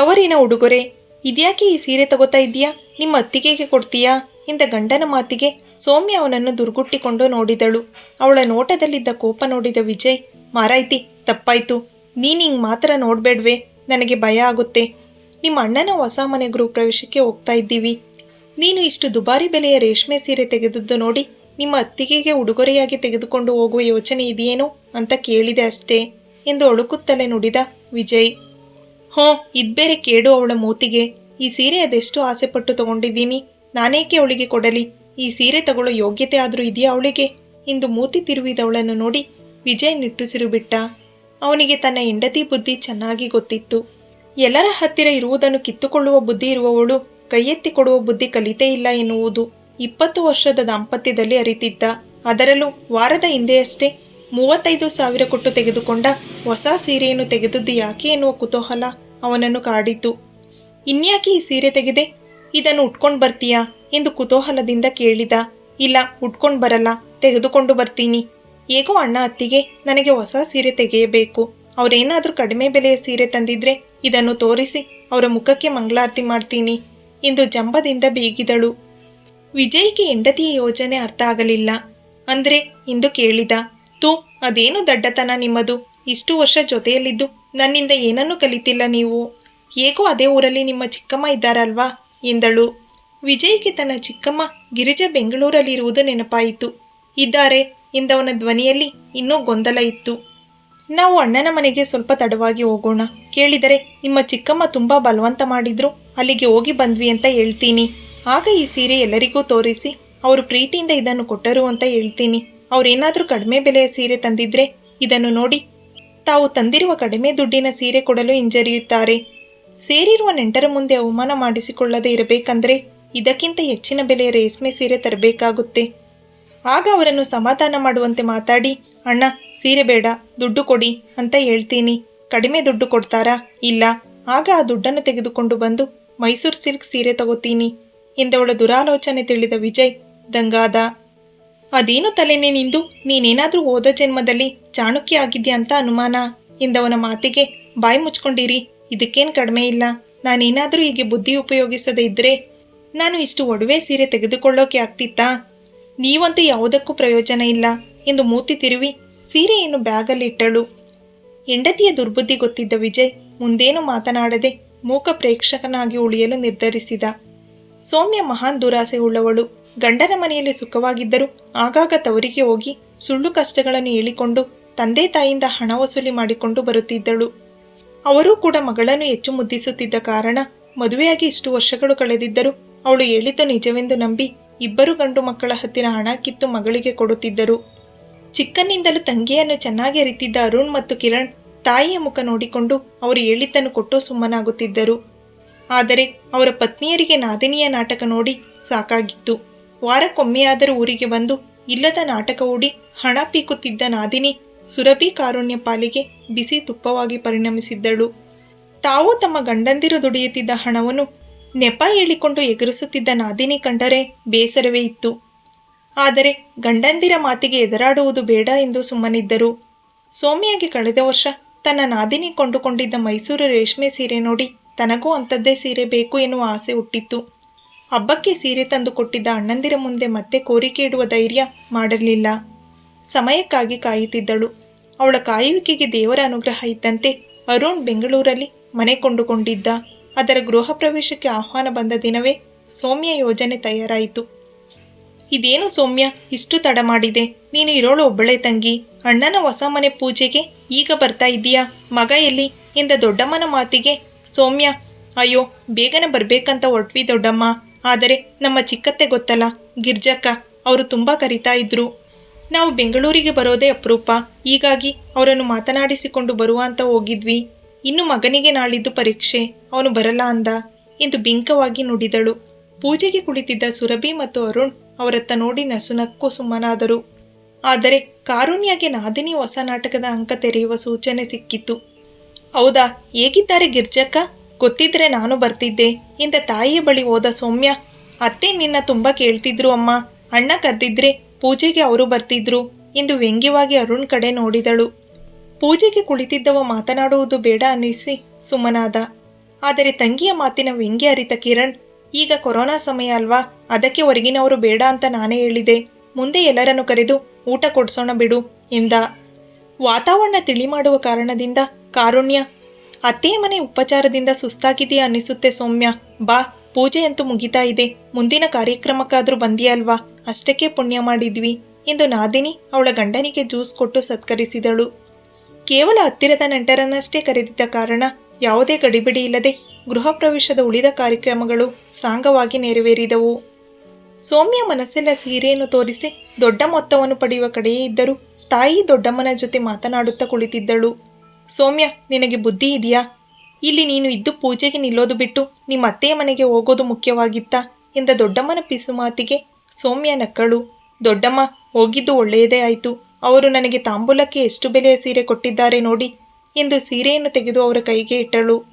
ತವರಿನ ಉಡುಗೊರೆ. ಇದ್ಯಾಕೆ ಈ ಸೀರೆ ತಗೋತಾ ಇದ್ದೀಯಾ? ನಿಮ್ಮ ಅತ್ತಿಗೆಗೆ ಕೊಡ್ತೀಯಾ? ಇಂದ ಗಂಡನ ಮಾತಿಗೆ ಸೌಮ್ಯ ಅವನನ್ನು ದುರ್ಗುಟ್ಟಿಕೊಂಡು ನೋಡಿದಳು. ಅವಳ ನೋಟದಲ್ಲಿದ್ದ ಕೋಪ ನೋಡಿದ ವಿಜಯ್, ಮಾರಾಯ್ತಿ, ತಪ್ಪಾಯ್ತು. ನೀನು ಹಿಂಗೆ ಮಾತ್ರ ನೋಡಬೇಡ್ವೆ. ನನಗೆ ಭಯ ಆಗುತ್ತೆ. ನಿಮ್ಮ ಅಣ್ಣನ ಹೊಸ ಮನೆ ಗೃಹ ಪ್ರವೇಶಕ್ಕೆ ಹೋಗ್ತಾ ಇದ್ದೀವಿ. ನೀನು ಇಷ್ಟು ದುಬಾರಿ ಬೆಲೆಯ ರೇಷ್ಮೆ ಸೀರೆ ತೆಗೆದದ್ದು ನೋಡಿ, ನಿಮ್ಮ ಅತ್ತಿಗೆಗೆ ಉಡುಗೊರೆಯಾಗಿ ತೆಗೆದುಕೊಂಡು ಹೋಗುವ ಯೋಚನೆ ಇದೆಯೇನು ಅಂತ ಕೇಳಿದೆ ಅಷ್ಟೇ. ಎಂದು ಅಳುಕುತ್ತಲೇ ನುಡಿದ ವಿಜಯ್. ಹ್ಞೂ, ಇದ್ಬೇರೆ ಕೇಡು ಅವಳ ಮೂತಿಗೆ. ಈ ಸೀರೆ ಅದೆಷ್ಟು ಆಸೆಪಟ್ಟು ತಗೊಂಡಿದ್ದೀನಿ. ನಾನೇಕೆ ಅವಳಿಗೆ ಕೊಡಲಿ? ಈ ಸೀರೆ ತಗೊಳ್ಳೋ ಯೋಗ್ಯತೆ ಆದರೂ ಇದೆಯಾ ಅವಳಿಗೆ? ಇಂದು ಮೂತಿ ತಿರುವಿದವಳನ್ನು ನೋಡಿ ವಿಜಯ್ ನಿಟ್ಟುಸಿರು ಬಿಟ್ಟ. ಅವನಿಗೆ ತನ್ನ ಹೆಂಡತಿ ಬುದ್ಧಿ ಚೆನ್ನಾಗಿ ಗೊತ್ತಿತ್ತು. ಎಲ್ಲರ ಹತ್ತಿರ ಇರುವುದನ್ನು ಕಿತ್ತುಕೊಳ್ಳುವ ಬುದ್ಧಿ ಇರುವವಳು, ಕೈಯೆತ್ತಿ ಕೊಡುವ ಬುದ್ಧಿ ಕಲಿತೇ ಇಲ್ಲ ಎನ್ನುವುದು ಇಪ್ಪತ್ತು ವರ್ಷದ ದಾಂಪತ್ಯದಲ್ಲಿ ಅರಿತಿದ್ದ. ಅದರಲ್ಲೂ ವಾರದ ಹಿಂದೆಯಷ್ಟೇ ಮೂವತ್ತೈದು ಸಾವಿರ ಕೊಟ್ಟು ತೆಗೆದುಕೊಂಡ ಹೊಸ ಸೀರೆಯನ್ನು ತೆಗೆದದ್ದು ಯಾಕೆ ಎನ್ನುವ ಕುತೂಹಲ ಅವನನ್ನು ಕಾಡಿತು. ಇನ್ಯಾಕೆ ಈ ಸೀರೆ ತೆಗೆದೆ? ಇದನ್ನು ಉಟ್ಕೊಂಡು ಬರ್ತೀಯಾ ಎಂದು ಕುತೂಹಲದಿಂದ ಕೇಳಿದ. ಇಲ್ಲ, ಉಟ್ಕೊಂಡು ಬರಲ್ಲ, ತೆಗೆದುಕೊಂಡು ಬರ್ತೀನಿ. ಹೇಗೋ ಅಣ್ಣ ಅತ್ತಿಗೆ ನನಗೆ ಹೊಸ ಸೀರೆ ತೆಗೆಯಬೇಕು. ಅವರೇನಾದರೂ ಕಡಿಮೆ ಬೆಲೆಯ ಸೀರೆ ತಂದಿದ್ರೆ ಇದನ್ನು ತೋರಿಸಿ ಅವರ ಮುಖಕ್ಕೆ ಮಂಗಳಾರತಿ ಮಾಡ್ತೀನಿ ಎಂದು ಜಂಬದಿಂದ ಬೀಗಿದಳು. ವಿಜಯ್ಗೆ ಹೆಂಡತಿಯ ಯೋಜನೆ ಅರ್ಥ ಆಗಲಿಲ್ಲ. ಅಂದ್ರೆ ಎಂದು ಕೇಳಿದ. ತೂ ಅದೇನು ದಡ್ಡತನ ನಿಮ್ಮದು? ಇಷ್ಟು ವರ್ಷ ಜೊತೆಯಲ್ಲಿದ್ದು ನನ್ನಿಂದ ಏನನ್ನೂ ಕಲಿತಿಲ್ಲ ನೀವು. ಹೇಗೋ ಅದೇ ಊರಲ್ಲಿ ನಿಮ್ಮ ಚಿಕ್ಕಮ್ಮ ಇದ್ದಾರಲ್ವಾ? ಎಂದಳು. ವಿಜಯ್ಗೆ ತನ್ನ ಚಿಕ್ಕಮ್ಮ ಗಿರಿಜಾ ಬೆಂಗಳೂರಲ್ಲಿರುವುದು ನೆನಪಾಯಿತು. ಇದ್ದಾರೆ ಎಂದವನ ಧ್ವನಿಯಲ್ಲಿ ಇನ್ನೂ ಗೊಂದಲ ಇತ್ತು. ನಾವು ಅಣ್ಣನ ಮನೆಗೆ ಸ್ವಲ್ಪ ತಡವಾಗಿ ಹೋಗೋಣ. ಕೇಳಿದರೆ ನಿಮ್ಮ ಚಿಕ್ಕಮ್ಮ ತುಂಬ ಬಲವಂತ ಮಾಡಿದ್ರು. ಅಲ್ಲಿಗೆ ಹೋಗಿ ಬಂದ್ವಿ ಅಂತ ಹೇಳ್ತೀನಿ. ಆಗ ಈ ಸೀರೆ ಎಲ್ಲರಿಗೂ ತೋರಿಸಿ, ಅವರು ಪ್ರೀತಿಯಿಂದ ಇದನ್ನು ಕೊಟ್ಟರು ಅಂತ ಹೇಳ್ತೀನಿ. ಅವರೇನಾದರೂ ಕಡಿಮೆ ಬೆಲೆಯ ಸೀರೆ ತಂದಿದ್ರೆ ಇದನ್ನು ನೋಡಿ. ತಾವು ತಂದಿರುವ ಕಡಿಮೆ ದುಡ್ಡಿನ ಸೀರೆ ಕೊಡಲು ಹಿಂಜರಿಯುತ್ತಾರೆ. ಸೇರಿರುವ ನೆಂಟರ ಮುಂದೆ ಅವಮಾನ ಮಾಡಿಸಿಕೊಳ್ಳದೆ ಇರಬೇಕಂದ್ರೆ ಇದಕ್ಕಿಂತ ಹೆಚ್ಚಿನ ಬೆಲೆಯ ರೇಷ್ಮೆ ಸೀರೆ ತರಬೇಕಾಗುತ್ತೆ. ಆಗ ಅವರನ್ನು ಸಮಾಧಾನ ಮಾಡುವಂತೆ ಮಾತಾಡಿ, ಅಣ್ಣ, ಸೀರೆ ಬೇಡ, ದುಡ್ಡು ಕೊಡಿ ಅಂತ ಹೇಳ್ತೀನಿ. ಕಡಿಮೆ ದುಡ್ಡು ಕೊಡ್ತಾರಾ? ಇಲ್ಲ. ಆಗ ಆ ದುಡ್ಡನ್ನು ತೆಗೆದುಕೊಂಡು ಬಂದು ಮೈಸೂರು ಸಿಲ್ಕ್ ಸೀರೆ ತಗೋತೀನಿ ಎಂದವಳ ದುರಾಲೋಚನೆ ತಿಳಿದ ವಿಜಯ್, ದಂಗಾದ ಅದೇನು ತಲೆನೇ ನಿಂದು? ನೀನೇನಾದರೂ ಹೋದ ಜನ್ಮದಲ್ಲಿ ಚಾಣಕ್ಯ ಆಗಿದ್ಯಾ ಅಂತ ಅನುಮಾನ. ಎಂದವನ ಮಾತಿಗೆ ಬಾಯಿ ಮುಚ್ಕೊಂಡಿರಿ. ಇದಕ್ಕೇನು ಕಡಿಮೆ ಇಲ್ಲ. ನಾನೇನಾದರೂ ಹೀಗೆ ಬುದ್ಧಿ ಉಪಯೋಗಿಸದೇ ಇದ್ದರೆ ನಾನು ಇಷ್ಟು ಒಡವೆ ಸೀರೆ ತೆಗೆದುಕೊಳ್ಳೋಕೆ ಆಗ್ತಿತ್ತಾ? ನೀವಂತೂ ಯಾವುದಕ್ಕೂ ಪ್ರಯೋಜನ ಇಲ್ಲ. ಎಂದು ಮೂತಿ ತಿರುವಿ ಸೀರೆಯನ್ನು ಬ್ಯಾಗಲ್ಲಿಟ್ಟಳು ಹೆಂಡತಿಯ ದುರ್ಬುದ್ಧಿ ಗೊತ್ತಿದ್ದ ವಿಜಯ್ ಮುಂದೇನು ಮಾತನಾಡದೆ ಮೂಕ ಪ್ರೇಕ್ಷಕನಾಗಿ ಉಳಿಯಲು ನಿರ್ಧರಿಸಿದ. ಸೌಮ್ಯ ಮಹಾನ್ ದುರಾಸೆ ಉಳ್ಳವಳು ಗಂಡನ ಮನೆಯಲ್ಲಿ ಸುಖವಾಗಿದ್ದರೂ ಆಗಾಗ ತವರಿಗೆ ಹೋಗಿ ಸುಳ್ಳು ಕಷ್ಟಗಳನ್ನು ಹೇಳಿಕೊಂಡು ತಂದೆ ತಾಯಿಯಿಂದ ಹಣ ವಸೂಲಿ ಮಾಡಿಕೊಂಡು ಬರುತ್ತಿದ್ದಳು. ಅವರೂ ಕೂಡ ಮಗಳನ್ನು ಹೆಚ್ಚು ಮುದ್ದಿಸುತ್ತಿದ್ದ ಕಾರಣ ಮದುವೆಯಾಗಿ ಇಷ್ಟು ವರ್ಷಗಳು ಕಳೆದಿದ್ದರೂ ಅವಳು ಹೇಳಿದ್ದು ನಿಜವೆಂದು ನಂಬಿ ಇಬ್ಬರು ಗಂಡು ಮಕ್ಕಳ ಹತ್ತಿರ ಹಣ ಕಿತ್ತು ಮಗಳಿಗೆ ಕೊಡುತ್ತಿದ್ದರು. ಚಿಕ್ಕನಿಂದಲೂ ತಂಗಿಯನ್ನು ಚೆನ್ನಾಗಿ ಅರಿತಿದ್ದ ಅರುಣ್ ಮತ್ತು ಕಿರಣ್ ತಾಯಿಯ ಮುಖ ನೋಡಿಕೊಂಡು ಅವರು ಹೇಳಿದ್ದನ್ನು ಕೊಟ್ಟು ಸುಮ್ಮನಾಗುತ್ತಿದ್ದರು. ಆದರೆ ಅವರ ಪತ್ನಿಯರಿಗೆ ನಾದಿನಿಯ ನಾಟಕ ನೋಡಿ ಸಾಕಾಗಿತ್ತು. ವಾರಕ್ಕೊಮ್ಮೆಯಾದರೂ ಊರಿಗೆ ಬಂದು ಇಲ್ಲದ ನಾಟಕ ಹೂಡಿ ಹಣ ಪೀಕುತ್ತಿದ್ದ ನಾದಿನಿ ಸುರಭಿ ಕಾರುಣ್ಯ ಪಾಲಿಗೆ ಬಿಸಿ ತುಪ್ಪವಾಗಿ ಪರಿಣಮಿಸಿದ್ದಳು. ತಾವು ತಮ್ಮ ಗಂಡಂದಿರು ದುಡಿಯುತ್ತಿದ್ದ ಹಣವನ್ನು ನೆಪ ಹೇಳಿಕೊಂಡು ಎಗರಿಸುತ್ತಿದ್ದ ನಾದಿನಿ ಕಂಡರೆ ಬೇಸರವೇ ಇತ್ತು. ಆದರೆ ಗಂಡಂದಿರ ಮಾತಿಗೆ ಎದುರಾಡುವುದು ಬೇಡ ಎಂದು ಸುಮ್ಮನಿದ್ದರು. ಸೋಮಿಯಾಗಿ ಕಳೆದ ವರ್ಷ ತನ್ನ ನಾದಿನಿ ಕೊಂಡುಕೊಂಡಿದ್ದ ಮೈಸೂರು ರೇಷ್ಮೆ ಸೀರೆ ನೋಡಿ ತನಗೂ ಅಂಥದ್ದೇ ಸೀರೆ ಬೇಕು ಎನ್ನುವ ಆಸೆ ಹುಟ್ಟಿತ್ತು. ಹಬ್ಬಕ್ಕೆ ಸೀರೆ ತಂದು ಕೊಟ್ಟಿದ್ದ ಅಣ್ಣಂದಿರ ಮುಂದೆ ಮತ್ತೆ ಕೋರಿಕೆ ಇಡುವ ಧೈರ್ಯ ಮಾಡಲಿಲ್ಲ ಸಮಯಕ್ಕಾಗಿ ಕಾಯುತ್ತಿದ್ದಳು. ಅವಳ ಕಾಯುವಿಕೆಗೆ ದೇವರ ಅನುಗ್ರಹ ಇದ್ದಂತೆ ಅರುಣ್ ಬೆಂಗಳೂರಲ್ಲಿ ಮನೆ ಕೊಂಡುಕೊಂಡಿದ್ದ. ಅದರ ಗೃಹ ಪ್ರವೇಶಕ್ಕೆ ಆಹ್ವಾನ ಬಂದ ದಿನವೇ ಸೌಮ್ಯ ಯೋಜನೆ ತಯಾರಾಯಿತು. ಇದೇನು ಸೌಮ್ಯ, ಇಷ್ಟು ತಡ ಮಾಡಿದೆ. ನೀನು ಇರೋಳು ಒಬ್ಬಳೆ ತಂಗಿ. ಅಣ್ಣನ ಹೊಸ ಮನೆ ಪೂಜೆಗೆ ಈಗ ಬರ್ತಾ ಇದ್ದೀಯಾ? ಮಗ ಎಲ್ಲಿ? ಎಂದ ದೊಡ್ಡಮ್ಮನ ಮಾತಿಗೆ, ಸೌಮ್ಯ, ಅಯ್ಯೋ, ಬೇಗನೆ ಬರಬೇಕಂತ ಹೊಟ್ವಿ ದೊಡ್ಡಮ್ಮ. ಆದರೆ ನಮ್ಮ ಚಿಕ್ಕತ್ತೆ ಗೊತ್ತಲ್ಲ. ಗಿರ್ಜಕ್ಕ ಅವರು ತುಂಬ ಕರಿತಾ ಇದ್ರು. ನಾವು ಬೆಂಗಳೂರಿಗೆ ಬರೋದೇ ಅಪರೂಪ. ಹೀಗಾಗಿ ಅವರನ್ನು ಮಾತನಾಡಿಸಿಕೊಂಡು ಬರುವ ಅಂತ ಹೋಗಿದ್ವಿ. ಇನ್ನು ಮಗನಿಗೆ ನಾಳಿದ್ದು ಪರೀಕ್ಷೆ. ಅವನು ಬರಲ್ಲ ಅಂದ. ಎಂದು ಬಿಂಕವಾಗಿ ನುಡಿದಳು. ಪೂಜೆಗೆ ಕುಳಿತಿದ್ದ ಸುರಭಿ ಮತ್ತು ಅರುಣ್ ಅವರತ್ತ ನೋಡಿ ನಸುನಕ್ಕೂ ಸುಮ್ಮನಾದರು. ಆದರೆ ಕಾರುಣ್ಯಗೆ ನಾದಿನಿ ಹೊಸ ನಾಟಕದ ಅಂಕ ತೆರೆಯುವ ಸೂಚನೆ ಸಿಕ್ಕಿತ್ತು. ಹೌದಾ? ಹೇಗಿದ್ದಾರೆ ಗಿರ್ಜಕ್ಕ? ಗೊತ್ತಿದ್ರೆ ನಾನು ಬರ್ತಿದ್ದೆ. ಇಂದ ತಾಯಿಯ ಬಳಿ ಹೋದ ಸೌಮ್ಯ, ಅತ್ತೆ ನಿನ್ನ ತುಂಬ ಕೇಳ್ತಿದ್ರು ಅಮ್ಮ. ಅಣ್ಣ ಕದ್ದಿದ್ರೆ ಪೂಜೆಗೆ ಅವರು ಬರ್ತಿದ್ರು. ಇಂದು ವ್ಯಂಗ್ಯವಾಗಿ ಅರುಣ್ ಕಡೆ ನೋಡಿದಳು. ಪೂಜೆಗೆ ಕುಳಿತಿದ್ದವ ಮಾತನಾಡುವುದು ಬೇಡ ಅನ್ನಿಸಿ ಸುಮ್ಮನಾದ ಆದರೆ ತಂಗಿಯ ಮಾತಿನ ವ್ಯಂಗ್ಯ ಅರಿತ ಕಿರಣ್, ಈಗ ಕೊರೋನಾ ಸಮಯ ಅಲ್ವಾ? ಅದಕ್ಕೆ ಹೊರಗಿನವರು ಬೇಡ ಅಂತ ನಾನೇ ಹೇಳಿದೆ. ಮುಂದೆ ಎಲ್ಲರನ್ನು ಕರೆದು ಊಟ ಕೊಡ್ಸೋಣ ಬಿಡು, ಎಂದ. ವಾತಾವರಣ ತಿಳಿ ಮಾಡುವ ಕಾರಣದಿಂದ ಕಾರುಣ್ಯ ಅತ್ತೆಯ ಮನೆ ಉಪಚಾರದಿಂದ ಸುಸ್ತಾಗಿದೆಯಾ ಅನ್ನಿಸುತ್ತೆ ಸೌಮ್ಯ. ಬಾ, ಪೂಜೆಯಂತೂ ಮುಗಿತಾ ಇದೆ. ಮುಂದಿನ ಕಾರ್ಯಕ್ರಮಕ್ಕಾದ್ರೂ ಬಂದಿಯಲ್ವಾ? ಅಷ್ಟಕ್ಕೆ ಪುಣ್ಯ ಮಾಡಿದ್ವಿ. ಎಂದು ನಾದಿನಿ ಅವಳ ಗಂಡನಿಗೆ ಜ್ಯೂಸ್ ಕೊಟ್ಟು ಸತ್ಕರಿಸಿದಳು. ಕೇವಲ ಹತ್ತಿರದ ನಂಟರನ್ನಷ್ಟೇ ಕರೆದಿದ್ದ ಕಾರಣ ಯಾವುದೇ ಗಡಿಬಿಡಿ ಇಲ್ಲದೆ ಗೃಹ ಪ್ರವೇಶದ ಉಳಿದ ಕಾರ್ಯಕ್ರಮಗಳು ಸಾಂಗವಾಗಿ ನೆರವೇರಿದವು. ಸೌಮ್ಯ ಮನಸ್ಸೆಲ್ಲ ಸೀರೆಯನ್ನು ತೋರಿಸಿ ದೊಡ್ಡ ಮೊತ್ತವನ್ನು ಪಡೆಯುವ ಕಡೆಯೇ ಇದ್ದರೂ ತಾಯಿ ದೊಡ್ಡಮ್ಮನ ಜೊತೆ ಮಾತನಾಡುತ್ತಾ ಕುಳಿತಿದ್ದಳು. ಸೌಮ್ಯ, ನಿನಗೆ ಬುದ್ಧಿ ಇದೆಯಾ? ಇಲ್ಲಿ ನೀನು ಇದ್ದು ಪೂಜೆಗೆ ನಿಲ್ಲೋದು ಬಿಟ್ಟು ನಿಮ್ಮ ಅತ್ತೆಯ ಮನೆಗೆ ಹೋಗೋದು ಮುಖ್ಯವಾಗಿತ್ತಾ? ಎಂದ ದೊಡ್ಡಮ್ಮನ ಪಿಸು ಮಾತಿಗೆ ಸೌಮ್ಯ ನಕ್ಕಳು. ದೊಡ್ಡಮ್ಮ, ಹೋಗಿದ್ದು ಒಳ್ಳೆಯದೇ ಆಯಿತು. ಅವರು ನನಗೆ ತಾಂಬೂಲಕ್ಕೆ ಎಷ್ಟು ಬೆಲೆಯ ಸೀರೆ ಕೊಟ್ಟಿದ್ದಾರೆ ನೋಡಿ ಎಂದು ಸೀರೆಯನ್ನು ತೆಗೆದು ಅವರ ಕೈಗೆ ಇಟ್ಟಳು.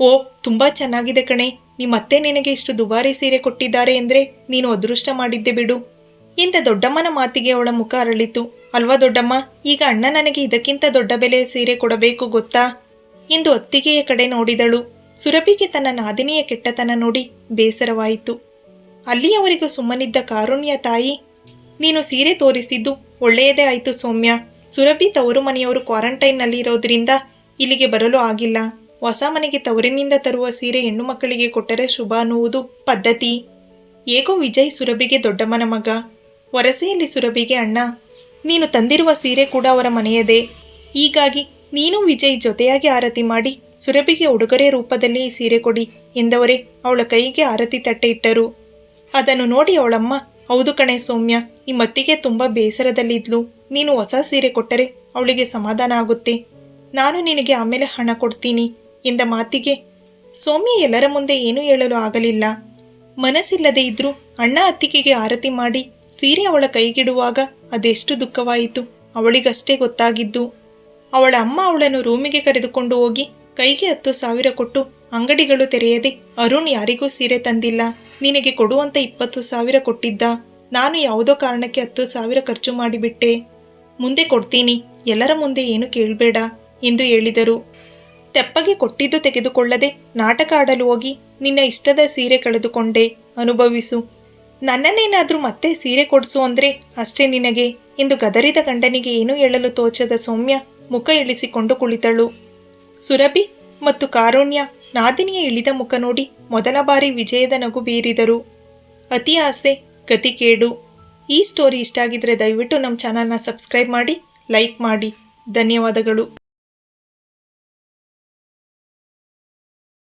ಓ, ತುಂಬ ಚೆನ್ನಾಗಿದೆ ಕಣೆ. ನಿಮ್ಮತ್ತೆ ನಿನಗೆ ಇಷ್ಟು ದುಬಾರಿ ಸೀರೆ ಕೊಟ್ಟಿದ್ದಾರೆ ಎಂದರೆ ನೀನು ಅದೃಷ್ಟ ಮಾಡಿದ್ದೆ ಬಿಡು. ಇಂದ ದೊಡ್ಡಮ್ಮನ ಮಾತಿಗೆ ಅವಳ ಮುಖ ಅರಳಿತು. ಅಲ್ವಾ ದೊಡ್ಡಮ್ಮ, ಈಗ ಅಣ್ಣ ನನಗೆ ಇದಕ್ಕಿಂತ ದೊಡ್ಡ ಬೆಲೆಯ ಸೀರೆ ಕೊಡಬೇಕು ಗೊತ್ತಾ? ಇಂದು ಅತ್ತಿಗೆಯ ಕಡೆ ನೋಡಿದಳು. ಸುರಭಿಗೆ ತನ್ನ ನಾದಿನಿಯ ಕೆಟ್ಟತನ ನೋಡಿ ಬೇಸರವಾಯಿತು. ಅಲ್ಲಿಯವರೆಗೂ ಸುಮ್ಮನಿದ್ದ ಕಾರುಣ್ಯ ತಾಯಿ, ನೀನು ಸೀರೆ ತೋರಿಸಿದ್ದು ಒಳ್ಳೆಯದೇ ಆಯಿತು ಸೌಮ್ಯ. ಸುರಭಿ ತವರು ಮನೆಯವರು ಕ್ವಾರಂಟೈನ್ನಲ್ಲಿ ಇರೋದ್ರಿಂದ ಇಲ್ಲಿಗೆ ಬರಲು ಆಗಿಲ್ಲ. ಹೊಸ ಮನೆಗೆ ತವರಿನಿಂದ ತರುವ ಸೀರೆ ಹೆಣ್ಣು ಮಕ್ಕಳಿಗೆ ಕೊಟ್ಟರೆ ಶುಭ ಅನ್ನುವುದು ಪದ್ಧತಿ. ಏಕೋ ವಿಜಯ್ ಸುರಭಿಗೆ ದೊಡ್ಡಮ್ಮನ ಮಗ. ವರಸೆಯಲ್ಲಿ ಸುರಭಿಗೆ ಅಣ್ಣ, ನೀನು ತಂದಿರುವ ಸೀರೆ ಕೂಡ ಅವರ ಮನೆಯದೇ. ಹೀಗಾಗಿ ನೀನು ವಿಜಯ್ ಜೊತೆಯಾಗಿ ಆರತಿ ಮಾಡಿ ಸುರಭಿಗೆ ಉಡುಗೊರೆ ರೂಪದಲ್ಲಿ ಈ ಸೀರೆ ಕೊಡಿ ಎಂದವರೇ ಅವಳ ಕೈಗೆ ಆರತಿ ತಟ್ಟೆ ಇಟ್ಟರು. ಅದನ್ನು ನೋಡಿ ಅವಳಮ್ಮ, ಹೌದು ಕಣೆ ಸೌಮ್ಯ ನಿಮ್ಮತ್ತಿಗೆ ತುಂಬ ಬೇಸರದಲ್ಲಿದ್ಲು. ನೀನು ಹೊಸ ಸೀರೆ ಕೊಟ್ಟರೆ ಅವಳಿಗೆ ಸಮಾಧಾನ ಆಗುತ್ತೆ. ನಾನು ನಿನಗೆ ಆಮೇಲೆ ಹಣ ಕೊಡ್ತೀನಿ ಎಂದ ಮಾತಿಗೆ ಸೌಮ್ಯ ಎಲ್ಲರ ಮುಂದೆ ಏನೂ ಹೇಳಲು ಆಗಲಿಲ್ಲ. ಮನಸ್ಸಿಲ್ಲದೆ ಇದ್ರೂ ಅಣ್ಣ ಅತ್ತಿಗೆಗೆ ಆರತಿ ಮಾಡಿ ಸೀರೆ ಅವಳ ಕೈಗಿಡುವಾಗ ಅದೆಷ್ಟು ದುಃಖವಾಯಿತು. ಅವಳಿಗಷ್ಟೇ ಗೊತ್ತಾಗಿದ್ದು, ಅವಳ ಅಮ್ಮ ಅವಳನ್ನು ರೂಮಿಗೆ ಕರೆದುಕೊಂಡು ಹೋಗಿ ಕೈಗೆ ಹತ್ತು ಸಾವಿರ ಕೊಟ್ಟು ಅಂಗಡಿಗಳು ತೆರೆಯದೆ, ಅರುಣ್ ಯಾರಿಗೂ ಸೀರೆ ತಂದಿಲ್ಲ. ನಿನಗೆ ಕೊಡುವಂತ ಇಪ್ಪತ್ತು ಸಾವಿರ ಕೊಟ್ಟಿದ್ದ. ನಾನು ಯಾವುದೋ ಕಾರಣಕ್ಕೆ ಹತ್ತು ಸಾವಿರ ಖರ್ಚು ಮಾಡಿಬಿಟ್ಟೆ. ಮುಂದೆ ಕೊಡ್ತೀನಿ, ಎಲ್ಲರ ಮುಂದೆ ಏನು ಕೇಳಬೇಡ, ಎಂದು ಹೇಳಿದರು. ತೆಪ್ಪಗೆ ಕೊಟ್ಟಿದ್ದು ತೆಗೆದುಕೊಳ್ಳದೆ ನಾಟಕ ಆಡಲು ಹೋಗಿ ನಿನ್ನ ಇಷ್ಟದ ಸೀರೆ ಕಳೆದುಕೊಂಡೆ. ಅನುಭವಿಸು. ನನ್ನನ್ನೇನಾದರೂ ಮತ್ತೆ ಸೀರೆ ಕೊಡಿಸು ಅಂದ್ರೆ ಅಷ್ಟೇ ನಿನಗೆ. ಎಂದು ಗದರಿದ ಗಂಡನಿಗೆ ಏನೂ ಹೇಳಲು ತೋಚದ ಸೌಮ್ಯ ಮುಖ ಇಳಿಸಿಕೊಂಡು ಕುಳಿತಳು. ಸುರಭಿ ಮತ್ತು ಕಾರುಣ್ಯ ನಾದಿನಿಯ ಇಳಿದ ಮುಖ ನೋಡಿ ಮೊದಲ ಬಾರಿ ವಿಜಯದ ನಗು ಬೀರಿದರು. ಅತಿ ಆಸೆ, ಗತಿ ಕೇಡು. ಈ ಸ್ಟೋರಿ ಇಷ್ಟ ಆಗಿದ್ರೆ ದಯವಿಟ್ಟು ನಮ್ಮ ಚಾನಲ್ನ ಸಬ್ಸ್ಕ್ರೈಬ್ ಮಾಡಿ ಲೈಕ್ ಮಾಡಿ. ಧನ್ಯವಾದಗಳು.